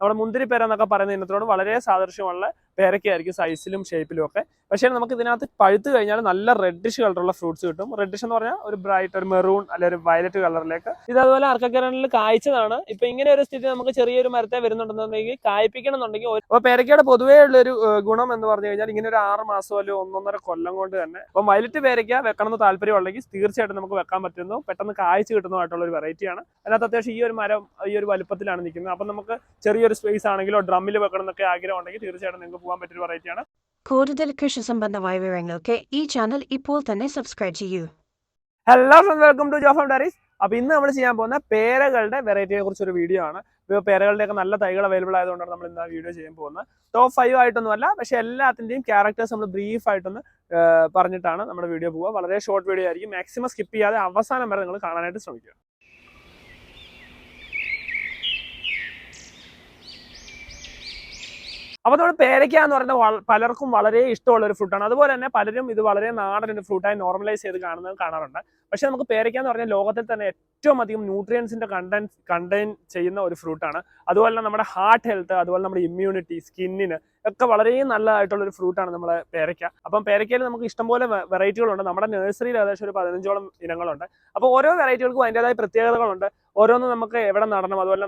നമ്മുടെ മുന്തിരി പേര എന്നൊക്കെ പറയുന്ന ഇനത്തിനോട് വളരെ സാദൃശ്യമുള്ള പേരയ്ക്കായിരിക്കും സൈസിലും ഷേപ്പിലും ഒക്കെ. പക്ഷേ നമുക്ക് ഇതിനകത്ത് പഴുത്ത് കഴിഞ്ഞാൽ നല്ല റെഡിഷ് കളറുള്ള ഫ്രൂട്ട്സ് കിട്ടും. റെഡിഷ് എന്ന് പറഞ്ഞാൽ ഒരു ബ്രൈറ്റ് ഒരു മെറൂൺ അല്ലെങ്കിൽ ഒരു വയലറ്റ് കളറിലേക്ക് ഇത് അതുപോലെ അർക്കക്കരണിൽ കായ്ച്ചതാണ്. ഇപ്പൊ ഇങ്ങനെ ഒരു സ്ഥിതി നമുക്ക് ചെറിയൊരു മരത്തെ വരുന്നുണ്ടെന്നുണ്ടെങ്കിൽ ഒരു- അപ്പൊ പേരയ്ക്കയുടെ പൊതുവേ ഉള്ള ഒരു ഗുണം എന്ന് പറഞ്ഞു കഴിഞ്ഞാൽ ഇങ്ങനെ ഒരു ആറ് മാസം അല്ലെങ്കിൽ ഒന്നൊന്നര കൊല്ലം കൊണ്ട് തന്നെ അപ്പം വയലറ്റ് പേരയ്ക്ക വെക്കണം എന്ന് താല്പര്യം ഉണ്ടെങ്കിൽ തീർച്ചയായിട്ടും നമുക്ക് വെക്കാൻ പറ്റുന്നു. പെട്ടെന്ന് കായ്ച്ചു കിട്ടുന്നതായിട്ടുള്ള ഒരു വെറൈറ്റിയാണ് അതിനകത്ത് അത്യാവശ്യം ഈ ഒരു മരം ഈ ഒരു വലുപ്പത്തിലാണ് നിൽക്കുന്നത്. അപ്പം നമുക്ക് ചെറിയൊരു സ്പേസ് ആണെങ്കിലോ ഡ്രമ്മിൽ വെക്കണം എന്നൊക്കെ ആഗ്രഹം ഉണ്ടെങ്കിൽ തീർച്ചയായിട്ടും നിങ്ങൾക്ക് പോകാൻ പറ്റിയ വെറൈറ്റിയാണ് കൂടുതൽ കൃഷി സംബന്ധമായ വിവരങ്ങൾക്ക് ഈ ചാനൽ ഇപ്പോൾ തന്നെ സബ്സ്ക്രൈബ് ചെയ്യൂ. ഹലോ വെൽക്കം ടു ജോഫം ഡയറീസ് അപ്പൊ ഇന്ന് നമ്മൾ ചെയ്യാൻ പോകുന്ന പേരകളുടെ വെറൈറ്റിയെ കുറിച്ച് ഒരു വീഡിയോ ആണ്. ഇപ്പൊ പേരകളുടെയൊക്കെ നല്ല തൈകൾ അവൈലബിൾ ആയതുകൊണ്ടാണ് നമ്മൾ ഇന്ന് വീഡിയോ ചെയ്യാൻ പോകുന്നത്. ടോപ്പ് ഫൈവ് ആയിട്ടൊന്നും അല്ല പക്ഷെ എല്ലാത്തിന്റെയും ക്യാരക്ടേഴ്സ് നമ്മൾ ബ്രീഫ് ആയിട്ടൊന്ന് പറഞ്ഞിട്ടാണ് നമ്മുടെ വീഡിയോ പോവുക. വളരെ ഷോർട്ട് വീഡിയോ ആയിരിക്കും. മാക്സിമം സ്കിപ്പ് ചെയ്യാതെ അവസാനം വരെ നിങ്ങൾ കാണാനായിട്ട് ശ്രമിക്കുക. അപ്പൊ നമ്മൾ പേരയ്ക്ക എന്ന് പറയുന്നത് പലർക്കും വളരെ ഇഷ്ടമുള്ള ഒരു ഫ്രൂട്ടാണ് അതുപോലെ തന്നെ പലരും ഇത് വളരെ നാടൻ ഒരു ഫ്രൂട്ടായി നോർമലൈസ് ചെയ്ത് കാണുന്നത് കാണാറുണ്ട്. പക്ഷെ നമുക്ക് പേരയ്ക്ക എന്ന് പറഞ്ഞാൽ ലോകത്തിൽ തന്നെ ഏറ്റവും അധികം ന്യൂട്രിയൻസിന്റെ കണ്ടൻ കണ്ടെയ്ൻ ചെയ്യുന്ന ഒരു ഫ്രൂട്ടാണ് അതുപോലെ തന്നെ നമ്മുടെ ഹാർട്ട് ഹെൽത്ത് അതുപോലെ നമ്മുടെ ഇമ്മ്യൂണിറ്റി സ്കിന്നിന് ഒക്കെ വളരെ നല്ലതായിട്ടുള്ള ഒരു ഫ്രൂട്ടാണ് നമ്മുടെ പേരയ്ക്ക. അപ്പം പേരയ്ക്കയിൽ നമുക്ക് ഇഷ്ടംപോലെ വെറൈറ്റികളുണ്ട് നമ്മുടെ നഴ്സറിയിൽ ഏകദേശം ഒരു പതിനഞ്ചോളം ഇനങ്ങളുണ്ട്. അപ്പോൾ ഓരോ വെറൈറ്റികൾക്കും അതിന്റെതായ പ്രത്യേകതകളുണ്ട്. ഓരോന്നും നമുക്ക് എവിടെ നടണം അതുപോലെ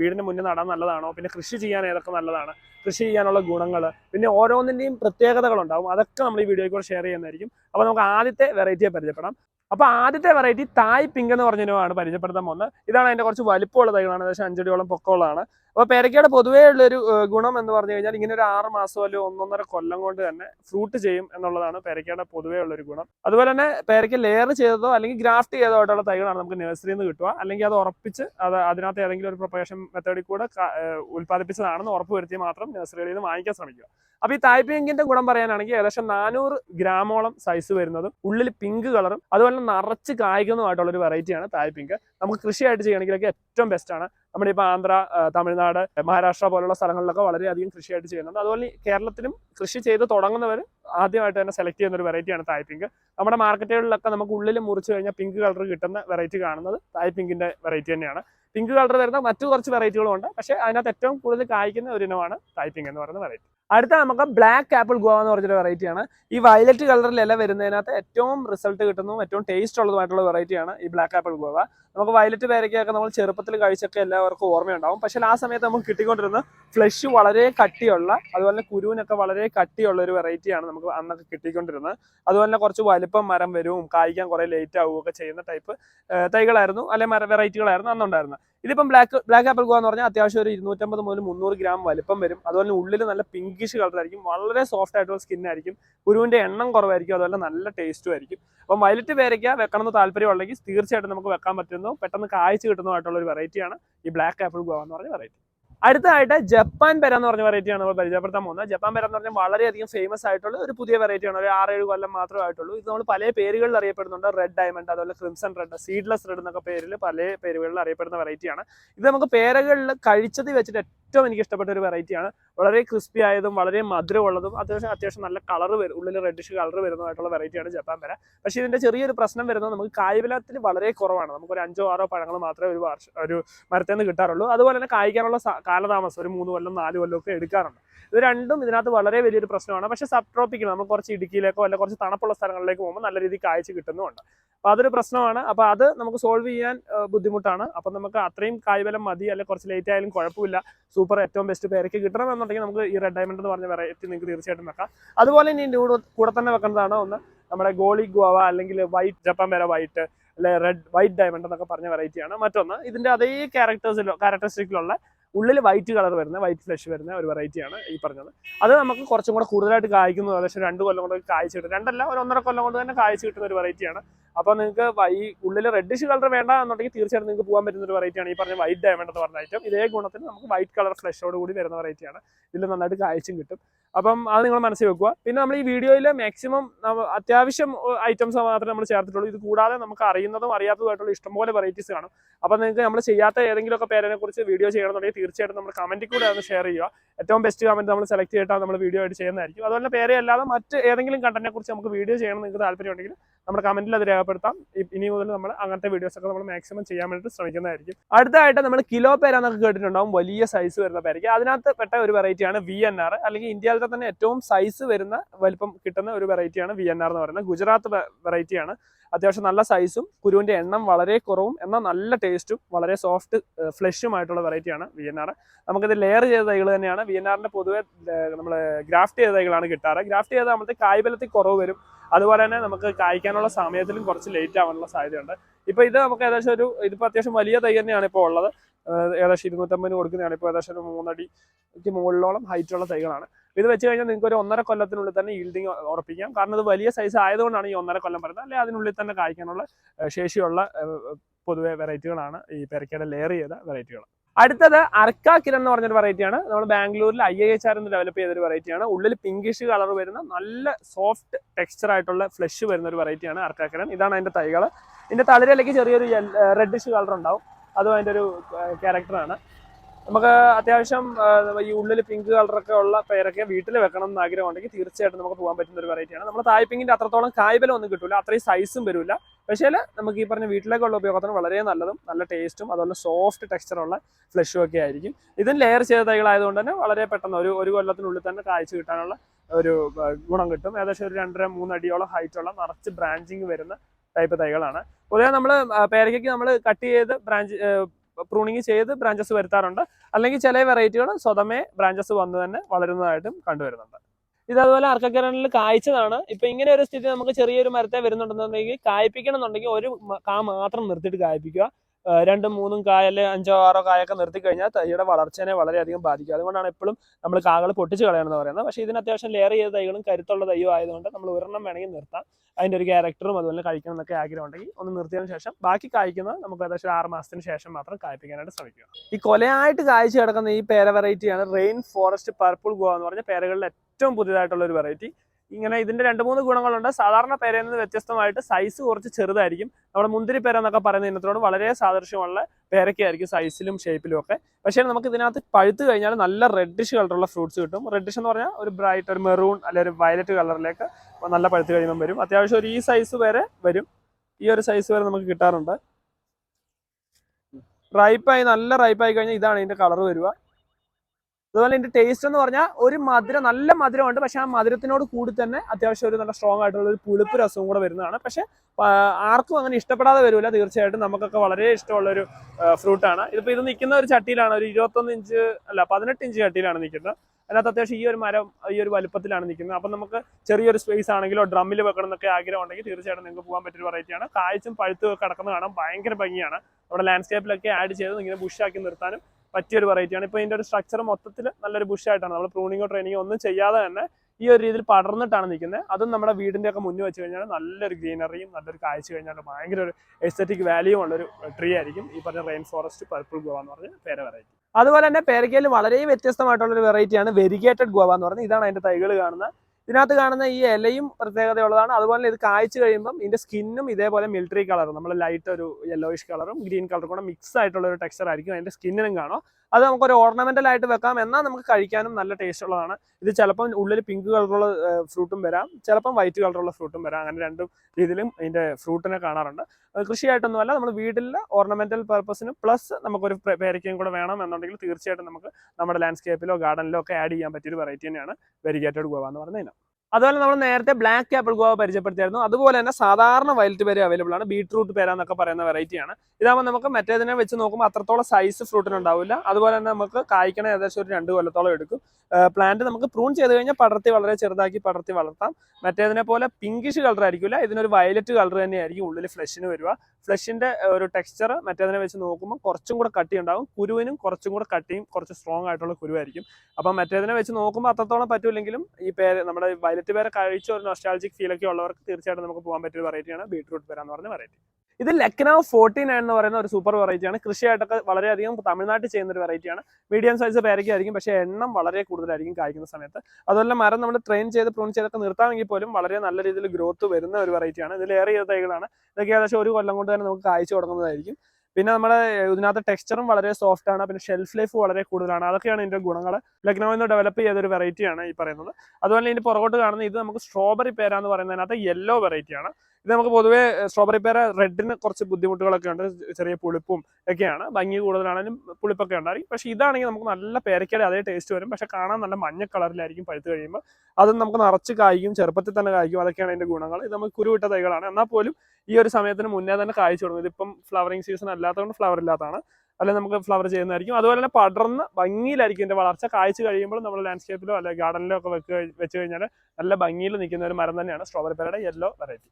വീടിന് മുന്നിൽ നടാൻ നല്ലതാണോ പിന്നെ കൃഷി ചെയ്യാൻ ഏതൊക്കെ നല്ലതാണ് കൃഷി ചെയ്യാനുള്ള ഗുണങ്ങൾ പിന്നെ ഓരോന്നിന്റെയും പ്രത്യേകതകളുണ്ടാവും. അതൊക്കെ നമ്മൾ ഈ വീഡിയോയിൽ കൂടെ ഷെയർ ചെയ്യുന്നതായിരിക്കും. അപ്പോൾ നമുക്ക് ആദ്യത്തെ വെറൈറ്റിയെ പരിചയപ്പെടാം. അപ്പോൾ ആദ്യത്തെ വെറൈറ്റി തായ് പിങ്ക് എന്ന് പറഞ്ഞതിനുമാണ് പരിചയപ്പെടുത്താൻ പോകുന്നത്. ഇതാണ് അതിന്റെ കുറച്ച് വലിപ്പമുള്ള തൈകളാണ്. ഏകദേശം അഞ്ചടിയോളം പൊക്കമുള്ളതാണ്. അപ്പോൾ പേരക്കയുടെ പൊതുവേ ഉള്ളൊരു ഗുണം എന്ന് പറഞ്ഞു കഴിഞ്ഞാൽ ഇങ്ങനെ ഒരു ആറ് മാസം അല്ലെങ്കിൽ ഒന്നൊന്നര കൊല്ലം കൊണ്ട് തന്നെ ഫ്രൂട്ട് ചെയ്യും എന്നുള്ളതാണ് പേരക്കയുടെ പൊതുവേ ഉള്ളൊരു ഗുണം. അതുപോലെ തന്നെ പേരയ്ക്ക് ലെയർ ചെയ്തതോ അല്ലെങ്കിൽ ഗ്രാഫ്റ്റ് ചെയ്തോ ആയിട്ടുള്ള തൈകളാണ് നമുക്ക് നഴ്സറിയിൽ നിന്ന് കിട്ടുക. അല്ലെങ്കിൽ അത് ഉറപ്പിച്ച് അത് അതിനകത്ത് ഏതെങ്കിലും ഒരു പ്രൊപ്പറേഷൻ മെത്തേഡിൽ കൂടെ ഉൽപ്പാദിപ്പിച്ചതാണെന്ന് ഉറപ്പ് വരുത്തി മാത്രം നഴ്സറികളിൽ നിന്ന് വാങ്ങിക്കാൻ ശ്രമിക്കുക. അപ്പോൾ ഈ തായ്പിങ്കിന്റെ ഗുണം പറയാനാണെങ്കിൽ ഏകദേശം നാനൂറ് ഗ്രാമോളം സൈസ് വരുന്നതും ഉള്ളിൽ പിങ്ക് കളറും അതുപോലെ നിറച്ച് കായ്ക്കുന്നതുമായിട്ടുള്ളൊരു വെറൈറ്റിയാണ് തായ് പിങ്ക് നമുക്ക് കൃഷിയായിട്ട് ചെയ്യണമെങ്കിലൊക്കെ ഏറ്റവും ബെസ്റ്റാണ് നമ്മുടെ ആന്ധ്ര തമിഴ്നാട് മഹാരാഷ്ട്ര പോലുള്ള സ്ഥലങ്ങളിലൊക്കെ വളരെയധികം കൃഷിയായിട്ട് ചെയ്യുന്നുണ്ട്. അതുപോലെ കേരളത്തിലും കൃഷി ചെയ്ത് തുടങ്ങുന്നവർ ആദ്യമായിട്ട് തന്നെ സെലക്ട് ചെയ്യുന്ന ഒരു വെറൈറ്റിയാണ് തായ് പിങ്ക്. നമ്മുടെ മാർക്കറ്റുകളിലൊക്കെ നമുക്ക് ഉള്ളിൽ മുറിച്ച് കഴിഞ്ഞാൽ പിങ്ക് കളർ കിട്ടുന്ന വെറൈറ്റി കാണുന്നത് തായ് പിങ്കിന്റെ വെറൈറ്റി തന്നെയാണ്. പിങ്ക് കളർ വരുന്ന മറ്റു കുറച്ച് വെറൈറ്റികളും ഉണ്ട്. പക്ഷേ അതിനകത്ത് ഏറ്റവും കൂടുതൽ കായ്ക്കുന്ന ഒരു ഇനമാണ് പിങ്ക് എന്ന് പറയുന്ന വെറൈറ്റി അടുത്ത നമുക്ക് ബ്ലാക്ക് ആപ്പിൾ ഗോവ എന്ന് പറഞ്ഞൊരു വെറൈറ്റിയാണ് ഈ വയലറ്റ് കളറിലല്ല വരുന്നതിനകത്ത് ഏറ്റവും റിസൾട്ട് കിട്ടുന്നതും ഏറ്റവും ടേസ്റ്റ് ഉള്ളതുമായിട്ടുള്ള വെറൈറ്റിയാണ് ഈ ബ്ലാക്ക് ആപ്പിൾ ഗോവ നമുക്ക് വയലറ്റ് പേരയ്ക്കൊക്കെ നമ്മൾ ചെറുപ്പത്തിൽ കഴിച്ചൊക്കെ എല്ലാവർക്കും ഓർമ്മയുണ്ടാവും. പക്ഷെ ആ സമയത്ത് നമുക്ക് കിട്ടിക്കൊണ്ടിരുന്ന ഫ്ലഷ് വളരെ കട്ടിയുള്ള അതുപോലെ കുരുവിനൊക്കെ വളരെ കട്ടിയുള്ള ഒരു വെറൈറ്റിയാണ് നമുക്ക് അന്നൊക്കെ കിട്ടിക്കൊണ്ടിരുന്നത്. അതുപോലെ കുറച്ച് വലിപ്പം മരം വരും കായ്ക്കാൻ കുറേ ലേറ്റ് ആവുകയൊക്കെ ചെയ്യുന്ന ടൈപ്പ് തൈകളായിരുന്നു. അല്ലെ മര വെറൈറ്റികളായിരുന്നു അന്നുണ്ടായിരുന്നത്. ഇതിപ്പം ബ്ലാക്ക് ബ്ലാക്ക് ആപ്പിൾ ഗോ എന്ന് പറഞ്ഞാൽ അത്യാവശ്യം ഒരു ഇരുന്നൂറ്റമ്പത് മുതൽ മുന്നൂറ് ഗ്രാം വലിപ്പം വരും. അതുപോലെ ഉള്ളിൽ നല്ല പിങ്കിഷ് കളറായിരിക്കും വളരെ സോഫ്റ്റ് ആയിട്ടുള്ള സ്കിൻ ആയിരിക്കും. കുരുവിന്റെ എണ്ണം കുറവായിരിക്കും. അതുപോലെ നല്ല ടേസ്റ്റും ആയിരിക്കും. അപ്പം വയലറ്റ് പേരയ്ക്ക വെക്കണം എന്ന് താല്പര്യം ഉണ്ടെങ്കിൽ തീർച്ചയായിട്ടും നമുക്ക് വെക്കാൻ പറ്റുന്നു പെട്ടെന്ന് കായ്ച്ചു കിട്ടുന്നതായിട്ടുള്ള ഒരു വെറൈറ്റിയാണ് ഈ ബ്ലാക്ക് ആപ്പിൾ ഗോവ എന്ന് പറഞ്ഞ വെറൈറ്റി അടുത്തതായിട്ട് ജപ്പാൻ പെര എന്ന് പറഞ്ഞ വെറൈറ്റിയാണ് നമ്മൾ പരിചയപ്പെടുത്താൻ പോകുന്നത്. ജപ്പാൻ പെര എന്ന് പറഞ്ഞാൽ വളരെയധികം ഫേമസ് ആയിട്ടുള്ള ഒരു പുതിയ വെറൈറ്റിയാണ് ഒരു ആറേഴ് കൊല്ലം മാത്രമേ ആയിട്ടുള്ളൂ. ഇത് നമ്മൾ പല പേരുകളിൽ അറിയപ്പെടുന്നുണ്ട്. റെഡ് ഡയമണ്ട് അതുപോലെ ക്രിംസൺ റെഡ് സീഡ്ലെസ് റെഡ് എന്നൊക്കെ പേരിൽ പല പേരുകളിൽ അറിയപ്പെടുന്ന വെറൈറ്റിയാണ് ഇത് നമുക്ക് പേരകളിൽ കഴിച്ചത് വെച്ചിട്ട് ഏറ്റവും എനിക്ക് ഇഷ്ടപ്പെട്ട ഒരു വെറൈറ്റിയാണ് വളരെ ക്രിസ്പി ആയതും വളരെ മധുരമുള്ളതും അത്യാവശ്യം അത്യാവശ്യം നല്ല കളർ വരും ഉള്ളിൽ റെഡിഷ് കളർ വരുന്നതായിട്ടുള്ള വെറൈറ്റിയാണ് ജപ്പാൻ പെര പക്ഷേ ഇതിന്റെ ചെറിയൊരു പ്രശ്നം വരുന്നത് നമുക്ക് കായ്വലത്തിൽ വളരെ കുറവാണ്. നമുക്ക് ഒരു അഞ്ചോ ആറോ പഴങ്ങൾ മാത്രമേ ഒരു വർഷം ഒരു മരത്തിൽ നിന്ന് കിട്ടാറുള്ളൂ. അതുപോലെ തന്നെ കായ്ക്കാനുള്ള കാലതാമസം ഒരു മൂന്ന് കൊല്ലം നാല് കൊല്ലം ഒക്കെ എടുക്കാറുണ്ട്. ഇത് രണ്ടും ഇതിനകത്ത് വളരെ വലിയൊരു പ്രശ്നമാണ്. പക്ഷേ സബ് ട്രോപ്പിക്കൽ നമ്മൾ കുറച്ച് ഇടുക്കിയിലേക്കോ അല്ലെങ്കിൽ കുറച്ച് തണുപ്പുള്ള സ്ഥലങ്ങളിലേക്ക് പോകുമ്പോൾ നല്ല രീതിയിൽ കായ്ച്ച് കിട്ടുന്നുമുണ്ട്. അപ്പോൾ അതൊരു പ്രശ്നമാണ്. അപ്പോൾ അത് നമുക്ക് സോൾവ് ചെയ്യാൻ ബുദ്ധിമുട്ടാണ്. അപ്പം നമുക്ക് അത്രയും കായ്ബലം മതി അല്ലെങ്കിൽ കുറച്ച് ലേറ്റ് ആയാലും കുഴപ്പമില്ല. സൂപ്പർ ഏറ്റവും ബെസ്റ്റ് പേരയ്ക്ക് കിട്ടണമെന്നുണ്ടെങ്കിൽ നമുക്ക് ഈ റെഡ് ഡയമണ്ട് എന്ന് പറഞ്ഞ വെറൈറ്റി നിങ്ങൾക്ക് തീർച്ചയായിട്ടും വെക്കാം. അതുപോലെ ഇനി ഇതിന്റെ കൂടെ തന്നെ വെക്കുന്നതാണ് ഒന്ന് നമ്മുടെ ഗോളി ഗോവ അല്ലെങ്കിൽ വൈറ്റ് ജപ്പാൻ വരെ വൈറ്റ് അല്ലെ റെഡ് വൈറ്റ് ഡയമണ്ട് എന്നൊക്കെ പറഞ്ഞ വെറൈറ്റിയാണ് മറ്റൊന്ന് ഇതിന്റെ അതേ ക്യാരക്ടേഴ്സിലോ ക്യാരക്ടറിസ്റ്റിക്കിലുള്ള ഉള്ളിൽ വൈറ്റ് കളർ വരുന്ന വൈറ്റ് ഫ്ലഷ് വരുന്ന ഒരു വെറൈറ്റിയാണ് ഈ പറഞ്ഞത്. അത് നമുക്ക് കുറച്ചും കൂടെ കൂടുതലായിട്ട് കായ്ക്കുന്നത് ഏകദേശം രണ്ട് കൊല്ലം കൊണ്ട് കായ്ച്ചു കിട്ടും. രണ്ടല്ല ഒരു ഒന്നര കൊല്ലം കൊണ്ട് തന്നെ കായ്ച്ചു കിട്ടുന്ന ഒരു വെറൈറ്റിയാണ് അപ്പോൾ നിങ്ങൾക്ക് ഈ ഉള്ളിൽ റെഡിഷ് കളർ വേണ്ട എന്നുണ്ടെങ്കിൽ തീർച്ചയായിട്ടും നിങ്ങൾക്ക് പോകാൻ പറ്റുന്ന ഒരു വെറൈറ്റിയാണ് ഈ പറഞ്ഞ വൈറ്റ് ഡയമണ്ട് എന്ന് പറഞ്ഞ ഐറ്റം ഇതേ ഗുണത്തിന് നമുക്ക് വൈറ്റ് കളർ ഫ്ലഷോട് കൂടി വരുന്ന വെറൈറ്റിയാണ് ഇതിൽ നന്നായിട്ട് കായ്ച്ചും കിട്ടും. അപ്പം അത് നിങ്ങൾ മനസ്സിൽ വെക്കുക. പിന്നെ നമ്മൾ ഈ വീഡിയോയിൽ മാക്സിമം അത്യാവശ്യം ഐറ്റംസ് മാത്രമേ നമ്മൾ ചേർത്തിട്ടുള്ളൂ. ഇത് കൂടാതെ നമുക്ക് അറിയുന്നതും അറിയാത്തതുമായിട്ടുള്ള ഇഷ്ടംപോലെ വെറൈറ്റീസ് കാണും. അപ്പം നിങ്ങൾക്ക് നമ്മൾ ചെയ്യാത്ത ഏതെങ്കിലുമൊക്കെ പേരിനെ കുറിച്ച് വീഡിയോ ചെയ്യണമെന്നുണ്ടെങ്കിൽ തീർച്ചയായിട്ടും നമ്മൾ കമന്റിൽ കൂടെ ഒന്ന് ഷെയർ ചെയ്യുക. ഏറ്റവും ബെസ്റ്റ് കമന്റ് നമ്മൾ സെലക്ട് ചെയ്തിട്ടാണ് നമ്മൾ വീഡിയോ ആയിട്ട് ചെയ്യുന്നതായിരിക്കും. അതുപോലെ പേരെ അല്ലാതെ മറ്റ് ഏതെങ്കിലും കണ്ടന്റിനെ കുറിച്ച് നമുക്ക് വീഡിയോ ചെയ്യണം നിങ്ങൾക്ക് താല്പര്യം ഉണ്ടെങ്കിൽ നമ്മുടെ കമന്റിൽ അത് രേഖപ്പെടുത്താം. ഇനി മുതൽ നമ്മൾ അങ്ങനത്തെ വീഡിയോസ് ഒക്കെ നമ്മൾ മാക്സിമം ചെയ്യാൻ വേണ്ടി ശ്രമിക്കുന്നതായിരിക്കും. അടുത്തതായിട്ട് നമ്മൾ കിലോ പേരാന്നൊക്കെ കേട്ടിട്ടുണ്ടാവും. വലിയ സൈസ് വരുന്ന പേരയ്ക്ക് അതിനകത്ത് പെട്ട ഒരു വെറൈറ്റിയാണ് വി എൻ ആർ അല്ലെങ്കിൽ ഇന്ത്യയിലത്തെ തന്നെ ഏറ്റവും സൈസ് വരുന്ന വലിപ്പം കിട്ടുന്ന ഒരു വെറൈറ്റിയാണ് വി എൻ ആർ എന്ന് പറയുന്നത്. ഗുജറാത്ത് വെറൈറ്റിയാണ് അത്യാവശ്യം നല്ല സൈസും കുരുവിന്റെ എണ്ണം വളരെ കുറവും എന്നാൽ നല്ല ടേസ്റ്റും വളരെ സോഫ്റ്റ് ഫ്ലഷുമായിട്ടുള്ള വെറൈറ്റിയാണ് വി എൻ ആർ നമുക്കിത് ലെയർ ചെയ്ത തൈകൾ തന്നെയാണ്. വി എൻ ആറിന്റെ പൊതുവെ നമ്മൾ ഗ്രാഫ്റ്റ് ചെയ്ത തൈകളാണ് കിട്ടാറ്. ഗ്രാഫ്റ്റ് ചെയ്ത നമ്മളത്തെ കായ്ബലത്തിൽ കുറവ് വരും. അതുപോലെ തന്നെ നമുക്ക് കായ്ക്കാനുള്ള സമയത്തിലും കുറച്ച് ലേറ്റ് ആവാനുള്ള സാധ്യതയുണ്ട്. ഇപ്പൊ ഇത് നമുക്ക് ഏകദേശം ഒരു ഇതിപ്പോ അത്യാവശ്യം വലിയ തൈ തന്നെയാണ് ഇപ്പോൾ ഉള്ളത്. ഏകദേശം ഇരുന്നൂറ്റമ്പതിന് കൊടുക്കുന്നതാണ്. ഇപ്പോൾ ഏകദേശം ഒരു മൂന്നടിക്ക് മുകളിലോളം ഹൈറ്റ് ഉള്ള തൈകളാണ്. ഇത് വെച്ച് കഴിഞ്ഞാൽ നിങ്ങൾക്ക് ഒരു ഒന്നര കൊല്ലത്തിനുള്ളിൽ തന്നെ ഈൽഡിങ് ഉറപ്പിക്കാം. കാരണം ഇത് വലിയ സൈസ് ആയതുകൊണ്ടാണ് ഈ ഒന്നര കൊല്ലം പറയുന്നത്. അല്ലെങ്കിൽ അതിനുള്ളിൽ തന്നെ കായ്ക്കാനുള്ള ശേഷിയുള്ള പൊതുവെ വെറൈറ്റികളാണ് ഈ പെരക്കയുടെ ലെയർ ചെയ്ത വെറൈറ്റികൾ അടുത്തത് അർക്ക കിരൺ എന്ന് പറഞ്ഞൊരു വെറൈറ്റിയാണ് നമ്മൾ ബാംഗ്ലൂരിൽ ഐ ഐ എച്ച് ആർ എന്ന് ഡെവലപ്പ് ചെയ്തൊരു വെറൈറ്റിയാണ് ഉള്ളിൽ പിങ്കിഷ് കളർ വരുന്ന നല്ല സോഫ്റ്റ് ടെക്സ്ചർ ആയിട്ടുള്ള ഫ്ലഷ് വരുന്ന ഒരു വെറൈറ്റിയാണ് അർക്ക കിരൺ. ഇതാണ് അതിന്റെ തൈകൾ ഇതിന്റെ തളിരയിലേക്ക് ചെറിയൊരു റെഡിഷ് കളർ ഉണ്ടാവും. അതും അതിന്റെ ഒരു ക്യാരക്ടറാണ് നമുക്ക് അത്യാവശ്യം ഈ ഉള്ളിൽ പിങ്ക് കളറൊക്കെ ഉള്ള പേരൊക്കെ വീട്ടിൽ വെക്കണം എന്ന് ആഗ്രഹം ഉണ്ടെങ്കിൽ തീർച്ചയായിട്ടും നമുക്ക് പോകാൻ പറ്റുന്ന ഒരു വെറൈറ്റിയാണ് നമ്മൾ തായ്പിങ്ങിന്റെ അത്രത്തോളം കായ്ബലം ഒന്നും കിട്ടില്ല അത്രയും സൈസും വരില്ല പക്ഷേ നമുക്ക് ഈ പറഞ്ഞ വീട്ടിലേക്കുള്ള ഉപയോഗത്തിന് വളരെ നല്ലതും നല്ല ടേസ്റ്റും അതുപോലെ സോഫ്റ്റ് ടെക്സ്ചറുള്ള ഫ്ലഷും ഒക്കെ ആയിരിക്കും. ഇതും ലെയർ ചെയ്ത തൈകളായതുകൊണ്ട് തന്നെ വളരെ പെട്ടെന്ന് ഒരു ഒരു കൊല്ലത്തിനുള്ളിൽ തന്നെ കായ്ച്ചു കിട്ടാനുള്ള ഒരു ഗുണം കിട്ടും. ഏകദേശം ഒരു രണ്ടര മൂന്നടിയോളം ഹൈറ്റുള്ള നിറച്ച് ബ്രാഞ്ചിങ് വരുന്ന ടൈപ്പ് തൈകളാണ്. പൊതുവെ നമ്മൾ പേരയ്ക്ക് നമ്മൾ കട്ട് ചെയ്ത് ബ്രാഞ്ച് പ്രൂണിങ് ചെയ്ത് ബ്രാഞ്ചസ് വരുത്താറുണ്ട്. അല്ലെങ്കിൽ ചില വെറൈറ്റികൾ സ്വതമേ ബ്രാഞ്ചസ് വന്ന് തന്നെ വളരുന്നതായിട്ടും കണ്ടുവരുന്നുണ്ട്. ഇത് അതുപോലെ അർക്കക്കരണിൽ കായ്ച്ചതാണ്. ഇപ്പൊ ഇങ്ങനെ ഒരു സ്ഥിതി നമുക്ക് ചെറിയൊരു മരത്തെ വരുന്നുണ്ടെന്നുണ്ടെങ്കിൽ കായ്പ്പിക്കണം എന്നുണ്ടെങ്കിൽ ഒരു കാ മാത്രം നിർത്തിയിട്ട് കായ്പ്പിക്കുക. രണ്ടും മൂന്നും കായ അല്ലെങ്കിൽ അഞ്ചോ ആറോ കായൊക്കെ നിർത്തി കഴിഞ്ഞാൽ തൈയുടെ വളർച്ചേനെ വളരെയധികം ബാധിക്കും. അതുകൊണ്ടാണ് എപ്പോഴും നമ്മൾ കാകൾ പൊട്ടിച്ച് കളയണമെന്ന് പറയുന്നത്. പക്ഷേ ഇതിന് അത്യാവശ്യം ലെയർ ചെയ്ത തൈകളും കരുത്തുള്ള തൈയും ആയതുകൊണ്ട് നമ്മൾ ഒരെണ്ണം വേണമെങ്കിൽ നിർത്താം. അതിന്റെ ഒരു ക്യാരക്ടറും അതുപോലെ കഴിക്കണം എന്നൊക്കെ ആഗ്രഹം ഉണ്ടെങ്കിൽ ഒന്ന് നിർത്തിയതിനു ശേഷം ബാക്കി കായ്ക്കുന്നത് നമുക്ക് ഏകദേശം ആറ് മാസത്തിന് ശേഷം മാത്രം കായ്പ്പിക്കാനായിട്ട് ശ്രമിക്കുക. ഈ കൊലയായിട്ട് കായ്ച്ചു കിടക്കുന്ന ഈ പേര വെറൈറ്റിയാണ് റെയിൻ ഫോറസ്റ്റ് പർപ്പിൾ ഗോവ എന്ന് പറഞ്ഞ പേരകളിൽ ഏറ്റവും പുതിയതായിട്ടുള്ള ഒരു വെറൈറ്റി ഇങ്ങനെ ഇതിന്റെ രണ്ട് മൂന്ന് ഗുണങ്ങളുണ്ട്. സാധാരണ പേരയിൽ നിന്ന് വ്യത്യസ്തമായിട്ട് സൈസ് കുറച്ച് ചെറുതായിരിക്കും. നമ്മുടെ മുന്തിരി പേര എന്നൊക്കെ പറയുന്ന ഇനത്തിനോട് വളരെ സാദൃശ്യമുള്ള പേരയ്ക്കായിരിക്കും സൈസിലും ഷേപ്പിലും ഒക്കെ. പക്ഷേ നമുക്ക് ഇതിനകത്ത് പഴുത്ത് കഴിഞ്ഞാൽ നല്ല റെഡിഷ് കളറുള്ള ഫ്രൂട്ട്സ് കിട്ടും. റെഡിഷ് എന്ന് പറഞ്ഞാൽ ഒരു ബ്രൈറ്റ് ഒരു മെറൂൺ അല്ലെങ്കിൽ ഒരു വയലറ്റ് കളറിലേക്ക് നല്ല പഴുത്ത് കഴിയുമ്പം വരും. അത്യാവശ്യം ഒരു ഈ സൈസ് വരെ വരും. ഈ ഒരു സൈസ് വരെ നമുക്ക് കിട്ടാറുണ്ട്. റൈപ്പായി നല്ല റൈപ്പായി കഴിഞ്ഞാൽ ഇതാണ് ഇതിന്റെ കളർ വരിക. അതുപോലെ ഇതിന്റെ ടേസ്റ്റ് എന്ന് പറഞ്ഞാൽ ഒരു മധുരം നല്ല മധുരമുണ്ട്. പക്ഷെ ആ മധുരത്തിനോട് കൂടി തന്നെ അത്യാവശ്യം ഒരു നല്ല സ്ട്രോങ് ആയിട്ടുള്ള ഒരു പുളിപ്പ് രസവും കൂടെ വരുന്നതാണ്. പക്ഷെ ആർക്കും അങ്ങനെ ഇഷ്ടപ്പെടാതെ വരില്ല തീർച്ചയായിട്ടും നമുക്കൊക്കെ വളരെ ഇഷ്ടമുള്ള ഒരു ഫ്രൂട്ടാണ് ഇതിപ്പോ ഇത് നിൽക്കുന്ന ഒരു ചട്ടിയിലാണ് ഒരു ഇരുപത്തൊന്ന് ഇഞ്ച് അല്ല പതിനെട്ട് ഇഞ്ച് ചട്ടിയിലാണ് നിൽക്കുന്നത്. അതിനകത്ത് അത്യാവശ്യം ഈ ഒരു മരം ഈ ഒരു വലുപ്പത്തിലാണ് നിൽക്കുന്നത്. അപ്പം നമുക്ക് ചെറിയൊരു സ്പേസ് ആണെങ്കിലോ ഡ്രമ്മിൽ വെക്കണം എന്നൊക്കെ ആഗ്രഹം ഉണ്ടെങ്കിൽ തീർച്ചയായിട്ടും നിങ്ങൾക്ക് പോകാൻ പറ്റിയൊരു വെറൈറ്റിയാണ് കാഴ്ചയും പഴുത്തും ഒക്കെ കിടക്കുന്നത് കാണാൻ ഭയങ്കര ഭംഗിയാണ്. നമ്മുടെ ലാൻഡ്സ്കേപ്പിലൊക്കെ ആഡ് ചെയ്ത് ഇങ്ങനെ ബുഷാക്കി നിർത്താനും പറ്റിയ ഒരു വെറൈറ്റിയാണ് ഇപ്പോൾ ഇതിന്റെ ഒരു സ്ട്രക്ചർ മൊത്തത്തിൽ നല്ലൊരു ബുഷായിട്ടാണ് നമ്മൾ പ്രൂണിങ്ങോ ട്രെയിനിങ്ങോ ഒന്നും ചെയ്യാതെ തന്നെ ഈ ഒരു രീതിയിൽ പടർന്നിട്ടാണ് നിൽക്കുന്നത് അതും നമ്മുടെ വീടിന്റെ ഒക്കെ മുന്നിൽ വെച്ച് കഴിഞ്ഞാൽ നല്ലൊരു ഗ്രീനറിയും നല്ലൊരു കാഴ്ച കഴിഞ്ഞാൽ ഭയങ്കര ഒരു എസ്തറ്റിക് വാല്യൂ ഉള്ള ഒരു ട്രീ ആയിരിക്കും. ഈ പറഞ്ഞ റെയിൻ ഫോറസ്റ്റ് പർപ്പിൾ ഗോവ എന്ന് പറഞ്ഞ പേര വെറൈറ്റി അതുപോലെ തന്നെ പേരക്കയിൽ വളരെ വ്യത്യസ്തമായിട്ടുള്ള ഒരു വെറൈറ്റിയാണ് വെരിഗേറ്റഡ് ഗോവ എന്ന് പറയുന്നത് ഇതാണ് അതിന്റെ തൈകൾ കാണുന്നത് ഇതിനകത്ത് കാണുന്ന ഈ ഇലയും പ്രത്യേകതയുള്ളതാണ്. അതുപോലെ ഇത് കായ്ച്ചു കഴിയുമ്പം ഇതിന്റെ സ്കിന്നും ഇതേപോലെ മിലിറ്ററി കളർ നമ്മൾ ലൈറ്റ് ഒരു യെല്ലോയിഷ് കളറും ഗ്രീൻ കളറും കൂടെ മിക്സ് ആയിട്ടുള്ള ഒരു ടെക്സ്ചർ ആയിരിക്കും അതിന്റെ സ്കിന്നിനും കാണും അത് നമുക്ക് ഒരു ഓർണമെന്റൽ ആയിട്ട് വെക്കാം. എന്നാൽ നമുക്ക് കഴിക്കാനും നല്ല ടേസ്റ്റ് ഉള്ളതാണ്. ഇത് ചിലപ്പം ഉള്ളിൽ പിങ്ക് കളറുള്ള ഫ്രൂട്ടും വരാം. ചിലപ്പം വൈറ്റ് കളറുള്ള ഫ്രൂട്ടും വരാം. അങ്ങനെ രണ്ടും രീതിയിലും ഇതിന്റെ ഫ്രൂട്ടിനെ കാണാറുണ്ട്. കൃഷിയായിട്ടൊന്നുമല്ല നമ്മൾ വീട്ടിലെ ഓർണമെന്റൽ പർപ്പസിന് പ്ലസ് നമുക്കൊരു പേരക്കയും കൂടെ വേണം എന്നുണ്ടെങ്കിൽ തീർച്ചയായിട്ടും നമുക്ക് നമ്മുടെ ലാൻഡ്സ്കേപ്പിലോ ഗാർഡനിലോ ഒക്കെ ആഡ് ചെയ്യാൻ പറ്റിയൊരു വെറൈറ്റി തന്നെയാണ്. വെരിഗേറ്റഡ് ഗോവ എന്ന് പറയുന്ന ഇനം അതുപോലെ നമ്മൾ നേരത്തെ ബ്ലാക്ക് ആപ്പിൾ ഗോവ പരിചയപ്പെടുത്തിയായിരുന്നു. അതുപോലെ തന്നെ സാധാരണ വയലറ്റ് പേര് അവൈലബിൾ ആണ്. ബീട്രൂട്ട് പേര എന്നൊക്കെ പറയുന്ന വെറൈറ്റിയാണ് ഇതാകുമ്പോൾ നമുക്ക് മറ്റേതിനെ വെച്ച് നോക്കുമ്പോൾ അത്രത്തോളം സൈസ് ഫ്രൂട്ടിന് ഉണ്ടാവില്ല. അതുപോലെ തന്നെ നമുക്ക് കായ്ക്കണ ഏകദേശം ഒരു രണ്ട് കൊല്ലത്തോളം എടുക്കും. പ്ലാന്റ് നമുക്ക് പ്രൂൺ ചെയ്ത് കഴിഞ്ഞാൽ പടർത്തി വളരെ ചെറുതാക്കി പടർത്തി വളർത്താം. മറ്റേതിനെ പോലെ പിങ്കിഷ് കളർ ആയിരിക്കില്ല. ഇതിനൊരു വയലറ്റ് കളർ തന്നെയായിരിക്കും ഉള്ളിൽ ഫ്ലഷിന് വരിക. ഫ്ലഷിന്റെ ഒരു ടെക്സ്ചർ മറ്റേതിനെ വെച്ച് നോക്കുമ്പോൾ കുറച്ചും കൂടെ കട്ടി ഉണ്ടാകും കുരുവിനും കുറച്ചും കൂടെ കട്ടിയും കുറച്ച് സ്ട്രോങ് ആയിട്ടുള്ള കുരുവായിരിക്കും. അപ്പം മറ്റേതിനെ വെച്ച് നോക്കുമ്പോൾ അത്രത്തോളം പറ്റില്ലെങ്കിലും ഈ പേര് നമ്മുടെ വയലറ്റ് പേരെ കഴിച്ച ഒരു നൊസ്റ്റാൾജിക് ഫീലൊക്കെ ഉള്ളവർക്ക് തീർച്ചയായിട്ടും നമുക്ക് പോകാൻ പറ്റിയ വെറൈറ്റിയാണ് ബീട്രൂട്ട് പേര എന്ന് പറഞ്ഞ വെറൈറ്റി ഇത് ലക്നൗ ഫോർട്ടി നയൻ എന്ന് പറയുന്ന ഒരു സൂപ്പർ വെറൈറ്റിയാണ് കൃഷിയായിട്ടൊക്കെ വളരെയധികം തമിഴ്നാട്ടിൽ ചെയ്യുന്ന ഒരു വെറൈറ്റിയാണ് മീഡിയം സൈസ് പേരയ്ക്കായിരിക്കും പക്ഷേ എണ്ണം വളരെ കൂടുതലായിരിക്കും കായ്ക്കുന്ന സമയത്ത്. അതുപോലെ മരം നമ്മൾ ട്രെയിൻ ചെയ്ത് പ്രൂൺ ചെയ്തൊക്കെ നിർത്താമെങ്കിൽ പോലും വളരെ നല്ല രീതിയിൽ ഗ്രോത്ത് വരുന്ന ഒരു വെറൈറ്റിയാണ് ഇതിൽ ഏറെ തൈകളാണ്. ഇതൊക്കെ ഏകദേശം ഒരു കൊല്ലം കൊണ്ട് തന്നെ നമുക്ക് കായ്ച്ചു തുടങ്ങുന്നതായിരിക്കും. പിന്നെ നമ്മുടെ ഇതിനകത്ത് ടെക്സ്ചറും വളരെ സോഫ്റ്റ് ആണ്. പിന്നെ ഷെൽഫ് ലൈഫ് വളരെ കൂടുതലാണ്. അതൊക്കെയാണ് ഇതിന്റെ ഗുണങ്ങൾ ലക്നൌവിൽ നിന്ന് ഡെവലപ്പ് ചെയ്തൊരു വെറൈറ്റിയാണ് ഈ പറയുന്നത്. അതുപോലെ ഇതിന്റെ പുറകോട്ട് കാണുന്ന ഇത് നമുക്ക് സ്ട്രോബെറി പേരാന്ന് പറയുന്നതിനകത്ത് യെല്ലോ വെറൈറ്റിയാണ് ഇത് നമുക്ക് പൊതുവേ സ്ട്രോബെറി പേര റെഡിന് കുറച്ച് ബുദ്ധിമുട്ടുകളൊക്കെ ഉണ്ട് ചെറിയ പുളിപ്പും ഒക്കെയാണ്. ഭംഗി കൂടുതലാണെങ്കിലും പുളിപ്പൊക്കെ ഉണ്ടായിരിക്കും. പക്ഷേ ഇതാണെങ്കിൽ നമുക്ക് നല്ല പേരക്കയുടെ അതേ ടേസ്റ്റ് വരും. പക്ഷെ കാണാൻ നല്ല മഞ്ഞ കളറിലായിരിക്കും പഴുത്ത് കഴിയുമ്പോൾ അത് നമുക്ക് നിറച്ച് കായ്ക്കും ചെറുപ്പത്തിൽ തന്നെ കായ്ക്കും. അതൊക്കെയാണ് അതിന്റെ ഗുണങ്ങൾ. ഇത് നമുക്ക് കുരുവിട്ട തൈകളാണ്. എന്നാൽ പോലും ഈ ഒരു സമയത്തിന് മുന്നേ തന്നെ കായ്ച്ചു തുടങ്ങും. ഇതിപ്പം ഫ്ലവറിങ് സീസൺ അല്ലാത്തതുകൊണ്ട് ഫ്ലവർ ഇല്ലാത്തതാണ്. അല്ലെങ്കിൽ നമുക്ക് ഫ്ലവർ ചെയ്യുന്നതായിരിക്കും. അതുപോലെ തന്നെ പടർന്ന് ഭംഗിയിലായിരിക്കും ഇതിന്റെ വളർച്ച. കായ്ച്ചു കഴിയുമ്പോൾ നമ്മൾ ലാൻഡ്സ്കേപ്പിലോ അല്ലെങ്കിൽ ഗാർഡനിലോ ഒക്കെ വെച്ച് വെച്ച് കഴിഞ്ഞാൽ നല്ല ഭംഗിയിൽ നിൽക്കുന്ന ഒരു മരം തന്നെയാണ് സ്ട്രോബെറി പേരയുടെ യെല്ലോ വെറൈറ്റി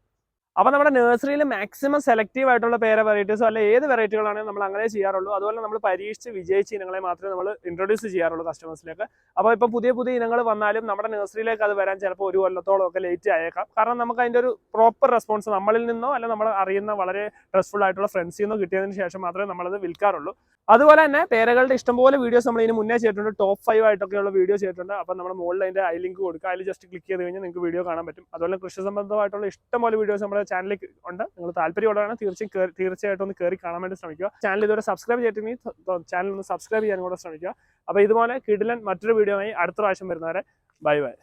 അപ്പോൾ നമ്മുടെ നഴ്സറിയിൽ മാക്സിമം സെലക്റ്റീവ് ആയിട്ടുള്ള പേര വെറൈറ്റീസോ അല്ലെ ഏത് വെറൈറ്റികളാണെങ്കിലും നമ്മൾ അങ്ങനെ ചെയ്യാറുള്ളൂ. അതുപോലെ നമ്മൾ പരീക്ഷിച്ച് വിജയിച്ച ഇനങ്ങളെ മാത്രമേ നമ്മൾ ഇൻട്രൊഡ്യൂസ് ചെയ്യാറുള്ളൂ കസ്റ്റമേഴ്സിലേക്ക് അപ്പോൾ ഇപ്പോൾ പുതിയ പുതിയ ഇനങ്ങൾ വന്നാലും നമ്മുടെ നഴ്സറിയിലേക്ക് അത് വരാൻ ചിലപ്പോൾ ഒരു കൊല്ലത്തോളം ഒക്കെ ലേറ്റ് ആയേക്കാം. കാരണം നമുക്ക് അതിന്റെ ഒരു പ്രോപ്പർ റെസ്പോൺസ് നമ്മളിൽ നിന്നോ അല്ല നമ്മൾ അറിയുന്ന വളരെ ട്രസ്റ്റ്ഫുൾ ആയിട്ടുള്ള ഫ്രണ്ട്സിൽ നിന്നോ കിട്ടിയതിന് ശേഷം മാത്രമേ നമ്മളത് വിൽക്കാറുള്ളൂ. അതുപോലെ തന്നെ പേരകളുടെ ഇഷ്ടംപോലെ വീഡിയോസ് നമ്മൾ ഇതിന് മുന്നേ ചെയ്തിട്ടുണ്ട്. ടോപ്പ് ഫൈവ് ആയിട്ടൊക്കെയുള്ള വീഡിയോ ചെയ്തിട്ടുണ്ട്. അപ്പോൾ നമ്മുടെ മുകളിൽ അതിന്റെ ഐ ലിങ്ക് കൊടുക്കുക. അതിൽ ജസ്റ്റ് ക്ലിക്ക് ചെയ്ത് കഴിഞ്ഞാൽ നിങ്ങൾക്ക് വീഡിയോ കാണാൻ പറ്റും. അതുപോലെ കൃഷി സംബന്ധമായിട്ടുള്ള ഇഷ്ടംപോലെ വീഡിയോസ് നമ്മുടെ ചാനലിൽ ഉണ്ട്. നിങ്ങൾ താല്പര്യമുള്ളതാണ് തീർച്ചയായും തീർച്ചയായിട്ടും ഒന്ന് കയറി കാണാൻ വേണ്ടി ശ്രമിക്കുക. ചാനൽ ഇതുവരെ സബ്സ്ക്രൈബ് ചെയ്തിട്ടുണ്ടെങ്കിൽ ചാനൽ ഒന്ന് സബ്സ്ക്രൈബ് ചെയ്യാനും കൂടെ ശ്രമിക്കുക. അപ്പോൾ ഇതുപോലെ കിടിലൻ മറ്റൊരു വീഡിയോ ആയി അടുത്ത പ്രാവശ്യം വരുന്നവരെ. Bye bye.